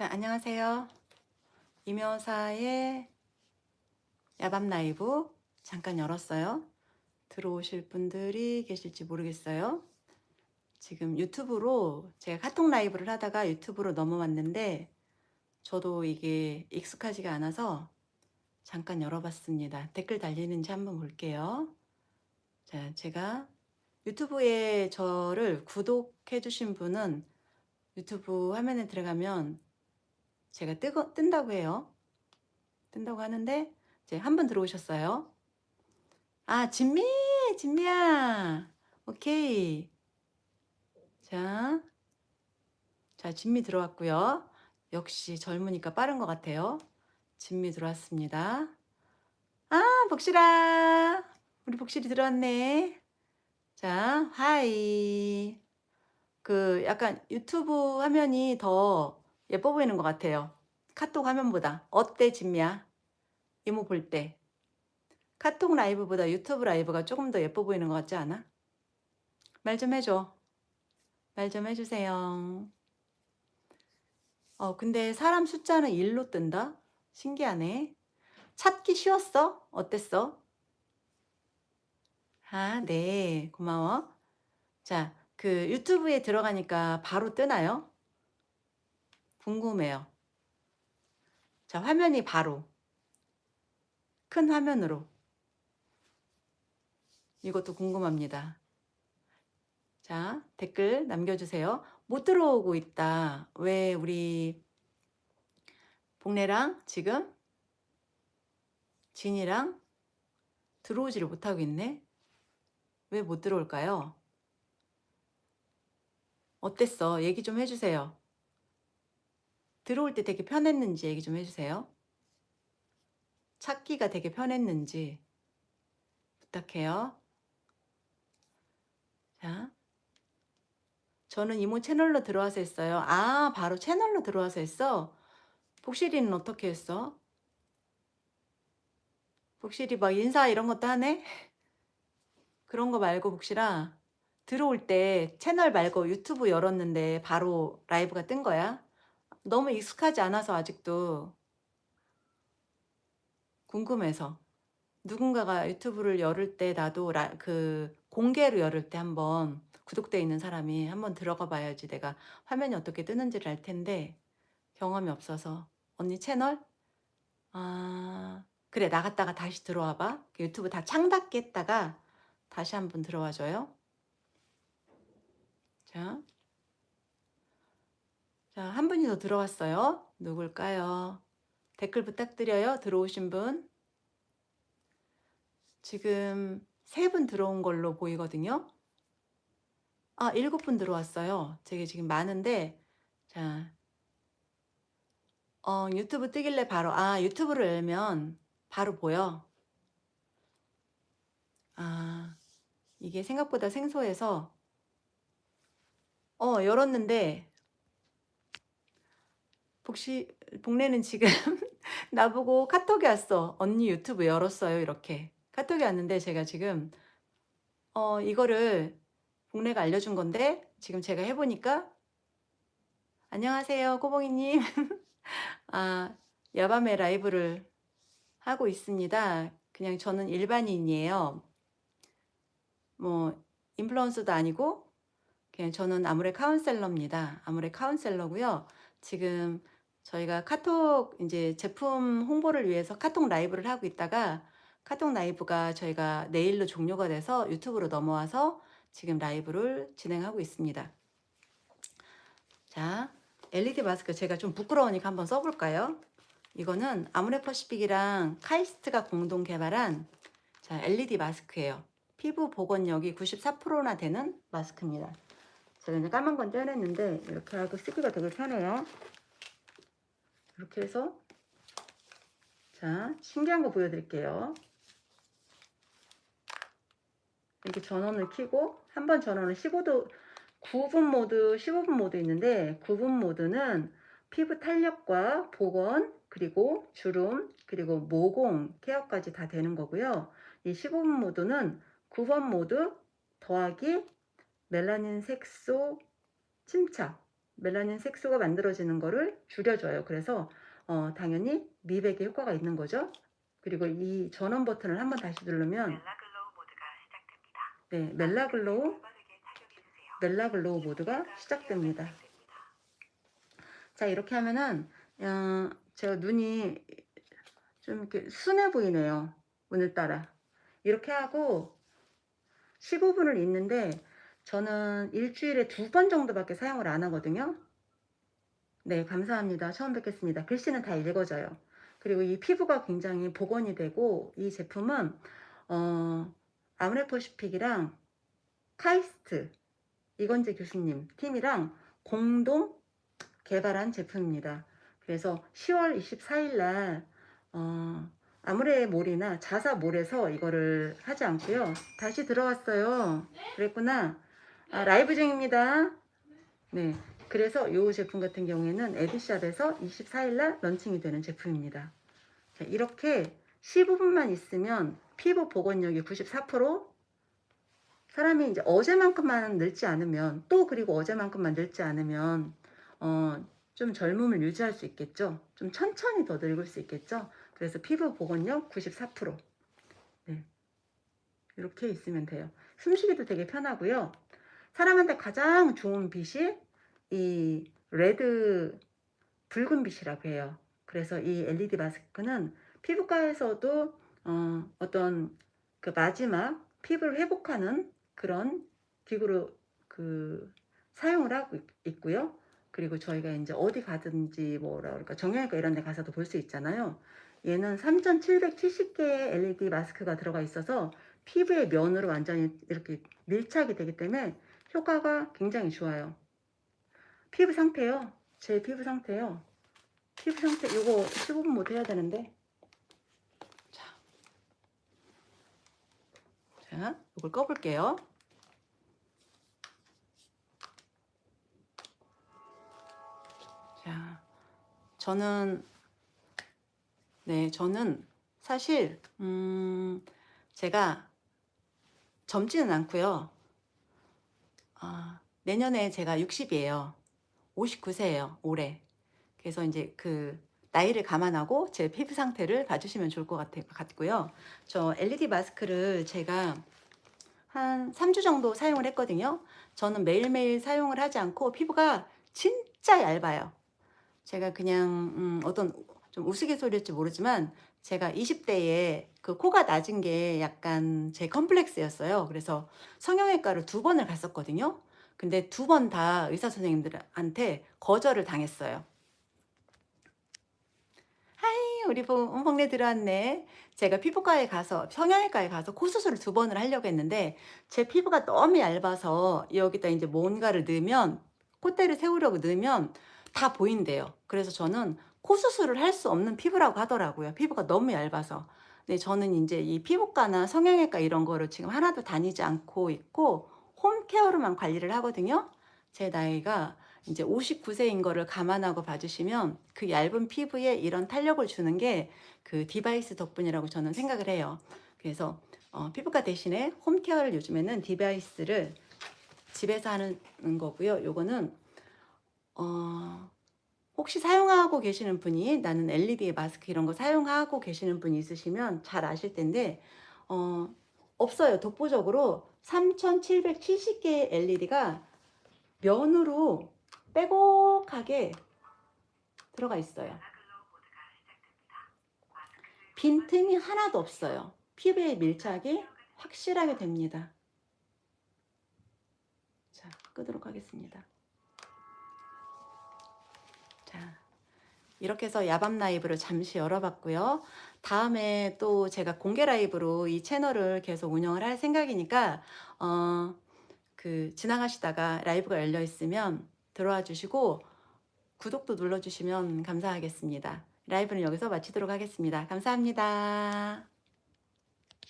자, 안녕하세요. 이묘사의 야밤 라이브 잠깐 열었어요. 들어오실 분들이 계실지 모르겠어요. 지금 유튜브로 제가 카톡 라이브를 하다가 유튜브로 넘어왔는데 저도 이게 익숙하지가 않아서 잠깐 열어봤습니다. 댓글 달리는지 한번 볼게요. 자, 제가 유튜브에 저를 구독해 주신 분은 유튜브 화면에 들어가면 제가 뜨거, 뜬다고 해요. 뜬다고 하는데 이제 한 분 들어오셨어요. 아, 진미! 진미야! 오케이. 자, 자, 진미 들어왔고요. 역시 젊으니까 빠른 것 같아요. 진미 들어왔습니다. 아, 복실아! 우리 복실이 들어왔네. 자, 하이. 그 약간 유튜브 화면이 더 예뻐 보이는 것 같아요. 카톡 화면보다. 어때, 진미야? 이모 볼 때. 카톡 라이브보다 유튜브 라이브가 조금 더 예뻐 보이는 것 같지 않아? 말 좀 해줘. 말 좀 해주세요. 어, 근데 사람 숫자는 1로 뜬다? 신기하네. 찾기 쉬웠어? 어땠어? 아, 네. 고마워. 자, 그 유튜브에 들어가니까 바로 뜨나요? 궁금해요. 자, 화면이 바로. 큰 화면으로. 이것도 궁금합니다. 자, 댓글 남겨주세요. 못 들어오고 있다. 왜 우리 복래랑 지금 진이랑 들어오지를 못하고 있네? 왜 못 들어올까요? 어땠어? 얘기 좀 해주세요. 들어올 때 되게 편했는지 얘기 좀 해주세요. 찾기가 되게 편했는지 부탁해요. 자, 저는 이모 채널로 들어와서 했어요. 아, 바로 채널로 들어와서 했어? 복실이는 어떻게 했어? 복실이 막 인사 이런 것도 하네? 그런 거 말고 복실아, 들어올 때 채널 말고 유튜브 열었는데 바로 라이브가 뜬 거야? 너무 익숙하지 않아서 아직도 궁금해서. 누군가가 유튜브를 열을 때 나도 라, 그 공개로 열을 때 한번 구독돼 있는 사람이 한번 들어가 봐야지 내가 화면이 어떻게 뜨는지를 알 텐데 경험이 없어서. 언니 채널? 아 그래 나갔다가 다시 들어와 봐. 유튜브 다 창 닫게 했다가 다시 한번 들어와 줘요. 자, 분이 더 들어왔어요. 누굴까요? 댓글 부탁드려요. 들어오신 분. 지금 세 분 들어온 걸로 보이거든요. 아, 일곱 분 들어왔어요. 되게 지금 많은데, 자, 어, 유튜브 뜨길래 바로, 아, 유튜브를 열면 바로 보여. 아, 이게 생각보다 생소해서, 어, 열었는데, 복시, 복래는 지금 나보고 카톡이 왔어. 언니 유튜브 열었어요. 이렇게. 카톡이 왔는데 제가 지금, 어, 이거를 복래가 알려준 건데, 지금 제가 해보니까, 안녕하세요. 꼬봉이님. 아, 야밤에 라이브를 하고 있습니다. 그냥 저는 일반인이에요. 뭐, 인플루언서도 아니고, 그냥 저는 아무래 카운셀러입니다. 아무래 카운셀러고요. 지금 저희가 카톡 이제 제품 홍보를 위해서 카톡 라이브를 하고 있다가 카톡 라이브가 저희가 내일로 종료가 돼서 유튜브로 넘어와서 지금 라이브를 진행하고 있습니다. 자, LED 마스크 제가 좀 부끄러우니까 한번 써볼까요? 이거는 아모레퍼시픽이랑 카이스트가 공동 개발한 자, LED 마스크예요. 피부 복원력이 94%나 되는 마스크입니다. 제가 이제 까만 건 떼어냈는데 이렇게 하고 쓰기가 되게 편해요. 이렇게 해서 자 신기한 거 보여드릴게요. 이렇게 전원을 켜고 한 번 전원을 15도 9분 모드, 15분 모드 있는데 9분 모드는 피부 탄력과 복원 그리고 주름 그리고 모공 케어까지 다 되는 거고요. 이 15분 모드는 9번 모드 더하기 멜라닌 색소 침착 멜라닌 색소가 만들어지는 거를 줄여줘요. 그래서 어, 당연히 미백에 효과가 있는 거죠. 그리고 이 전원 버튼을 한번 다시 누르면 멜라글로우 모드가 시작됩니다. 네, 멜라글로우. 멜라글로우 모드가 시작됩니다. 자 이렇게 하면은 어, 제가 눈이 좀 이렇게 순해 보이네요. 오늘따라 이렇게 하고 15분을 있는데 저는 일주일에 두 번 정도밖에 사용을 안 하거든요. 네, 감사합니다. 처음 뵙겠습니다. 글씨는 다 읽어져요. 그리고 이 피부가 굉장히 복원이 되고 이 제품은 어, 아무레퍼시픽이랑 카이스트 이건재 교수님 팀이랑 공동 개발한 제품입니다. 그래서 10월 24일 날 어, 아무래 몰이나 자사 몰에서 이거를 하지 않고요. 다시 들어왔어요. 그랬구나. 아, 라이브 중입니다. 네. 그래서 이 제품 같은 경우에는 에디샵에서 24일 날 런칭이 되는 제품입니다. 자, 이렇게 15분만 있으면 피부 복원력이 94% 사람이 이제 어제만큼만 늙지 않으면 또 그리고 어제만큼만 늙지 않으면 어, 좀 젊음을 유지할 수 있겠죠. 좀 천천히 더 늙을 수 있겠죠. 그래서 피부 복원력 94%. 네. 이렇게 있으면 돼요. 숨쉬기도 되게 편하고요. 사람한테 가장 좋은 빛이 이 레드 붉은 빛이라고 해요. 그래서 이 LED 마스크는 피부과에서도 어, 어떤 그 마지막 피부를 회복하는 그런 기구로 그 사용을 하고 있- 있고요. 그리고 저희가 이제 어디 가든지 뭐라 그럴까 정형외과 이런 데 가서도 볼 수 있잖아요. 얘는 3770개의 LED 마스크가 들어가 있어서 피부의 면으로 완전히 이렇게 밀착이 되기 때문에 효과가 굉장히 좋아요. 피부 상태요. 제 피부 상태요. 피부 상태 이거 15분 못 해야 되는데. 자. 자, 이걸 꺼 볼게요. 자. 저는 네, 저는 사실 음, 제가 젊지는 않고요. 아, 내년에 제가 60이에요. 59세예요. 올해. 그래서 이제 그 나이를 감안하고 제 피부 상태를 봐주시면 좋을 것 같, 같고요. 저 LED 마스크를 제가 한 3주 정도 사용을 했거든요. 저는 매일매일 사용을 하지 않고 피부가 진짜 얇아요. 제가 그냥 음, 어떤 좀 우스갯소리일지 모르지만 제가 20대에 그 코가 낮은 게 약간 제 컴플렉스였어요. 그래서 성형외과를 두 번을 갔었거든요. 근데 두 번 다 의사 선생님들한테 거절을 당했어요. 하이, 우리 봉- 봉래 들어왔네. 제가 피부과에 가서, 성형외과에 가서 코 수술을 두 번을 하려고 했는데, 제 피부가 너무 얇아서 여기다 이제 뭔가를 넣으면, 콧대를 세우려고 넣으면 다 보인대요. 그래서 저는 코 수술을 할 수 없는 피부라고 하더라고요. 피부가 너무 얇아서. 근데 저는 이제 이 피부과나 성형외과 이런 거를 지금 하나도 다니지 않고 있고, 홈 케어로만 관리를 하거든요. 제 나이가 이제 59세인 거를 감안하고 봐주시면 그 얇은 피부에 이런 탄력을 주는 게 그 디바이스 덕분이라고 저는 생각을 해요. 그래서 어, 피부과 대신에 홈케어를 요즘에는 디바이스를 집에서 하는 거고요. 요거는 어, 혹시 사용하고 계시는 분이 나는 LED 마스크 이런 거 사용하고 계시는 분이 있으시면 잘 아실 텐데 어, 없어요. 독보적으로 3770개의 LED가 면으로 빼곡하게 들어가 있어요. 빈틈이 하나도 없어요. 피부의 밀착이 확실하게 됩니다. 자, 끄도록 하겠습니다. 이렇게 해서 야밤 라이브를 잠시 열어봤고요. 다음에 또 제가 공개 라이브로 이 채널을 계속 운영을 할 생각이니까, 어, 그, 지나가시다가 라이브가 열려 있으면 들어와 주시고, 구독도 눌러 주시면 감사하겠습니다. 라이브는 여기서 마치도록 하겠습니다. 감사합니다.